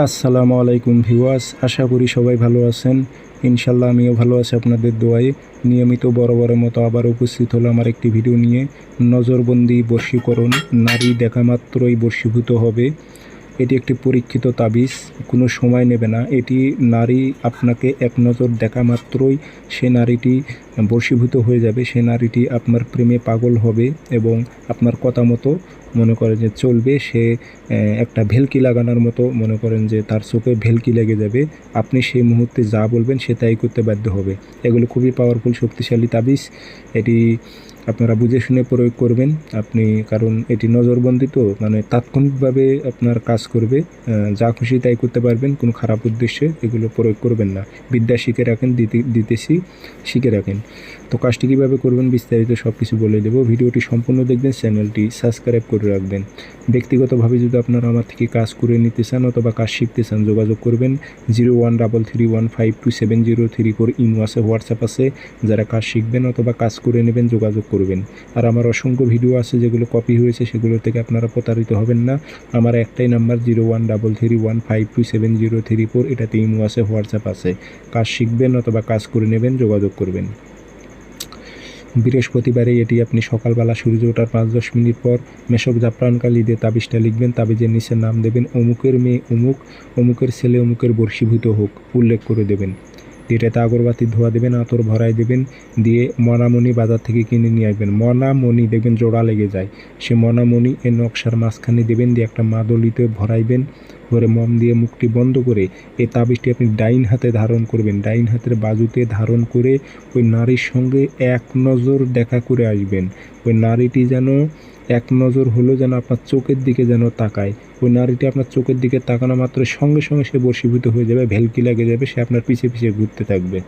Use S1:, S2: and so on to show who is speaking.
S1: আসসালামু আলাইকুম ভিউয়ার্স, আশা করি সবাই ভালো আছেন। ইনশাল্লাহ আমিও ভালো আছি আপনাদের দোয়ায়। নিয়মিত বড় বড় মতো আবার উপস্থিত হলো আমার একটি ভিডিও নিয়ে। নজরবন্দি বশীকরণ নারী দেখা মাত্রই বশীভূত হবে। এটি একটি পরীক্ষিত তাবিজ, কোনো সময় নেবে না। এটি নারী আপনাকে এক নজর দেখা মাত্রই সে নারীটি বর্ষীভূত হয়ে যাবে। সে নারীটি আপনার প্রেমে পাগল হবে এবং আপনার কথা মতো মনে করেন যে চলবে, সে একটা ভেলকি লাগানোর মতো মনে করেন যে তার চোখে ভেলকি লেগে যাবে। আপনি সেই মুহূর্তে যা বলবেন সে তাই করতে বাধ্য হবে। এগুলো খুবই পাওয়ারফুল শক্তিশালী তাবিজ। এটি আপনারা বুঝে শুনে প্রয়োগ করবেন। আপনি, কারণ এটি নজরবন্দি তো মানে তাৎক্ষণিকভাবে আপনার কাজ করবে। যা খুশি তাই করতে পারবেন, কোনো খারাপ উদ্দেশ্যে এগুলো প্রয়োগ করবেন না। বিদ্যা শিখে রাখেন, দিতে, দিতেছি, শিখে রাখেন। তো কাজটি কীভাবে করবেন বিস্তারিত সব কিছু বলে দেবো। ভিডিওটি সম্পূর্ণ দেখবেন, চ্যানেলটি সাবস্ক্রাইব করে রাখবেন। ব্যক্তিগতভাবে যদি আপনারা আমার থেকে কাজ করে নিতে চান অথবা কাজ শিখতে চান, যোগাযোগ করবেন zero one double three one five two seven zero three four imo আছে, হোয়াটসঅ্যাপ আছে। যারা কাজ শিখবেন অথবা কাজ করে নেবেন, যোগাযোগ করবেন। আর আমার অসংখ্য ভিডিও আছে যেগুলো কপি হয়েছে, সেগুলো থেকে আপনারা প্রতারিত হবেন না। আমার একটাই number zero one double three one five two seven zero three four, এটাতে ইমো আছে, হোয়াটসঅ্যাপ আছে। কাজ শিখবেন অথবা কাজ করে নেবেন, যোগাযোগ করবেন। বৃহস্পতিবারে এটি আপনি সকালবেলা সূর্য ওঠার পাঁচ দশ মিনিট পর মেশক জাফরানকালী দিয়ে তাবিজটা লিখবেন, তাবিজের নিচে নাম দেবেন, অমুকের মেয়ে অমুক, অমুকের ছেলে অমুকের বর্ষীভূত হোক, উল্লেখ করে দেবেন। এটাতে আগরবাতি ধোয়া দেবেন, আতর ভরাই দেবেন, দিয়ে মনামণি বাজার থেকে কিনে নিয়ে আসবেন। মনামণি দেখবেন জোড়া লেগে যায়। সে মনামণি এ নকশার মাঝখানে দেবেন, দিয়ে একটা মাদলিতে ভরাইবেন ভরে মম দিয়ে মুখটি বন্ধ করে এই তাবিজটি আপনি ডাইন হাতে ধারণ করবেন। ডাইন হাতের বাজুতে ধারণ করে ওই নারীর সঙ্গে এক নজর দেখা করে আসবেন। ওই নারীটি যেন এক নজর হলো যেন আপনার চোখের দিকে যেন তাকায়। ওই নারীটি আপনার চোখের দিকে তাকানো মাত্র সঙ্গে সঙ্গে সে বসীভূত হয়ে যাবে, ভেলকি লাগে যাবে, সে আপনার পিছিয়ে পিছিয়ে ঘুরতে থাকবে।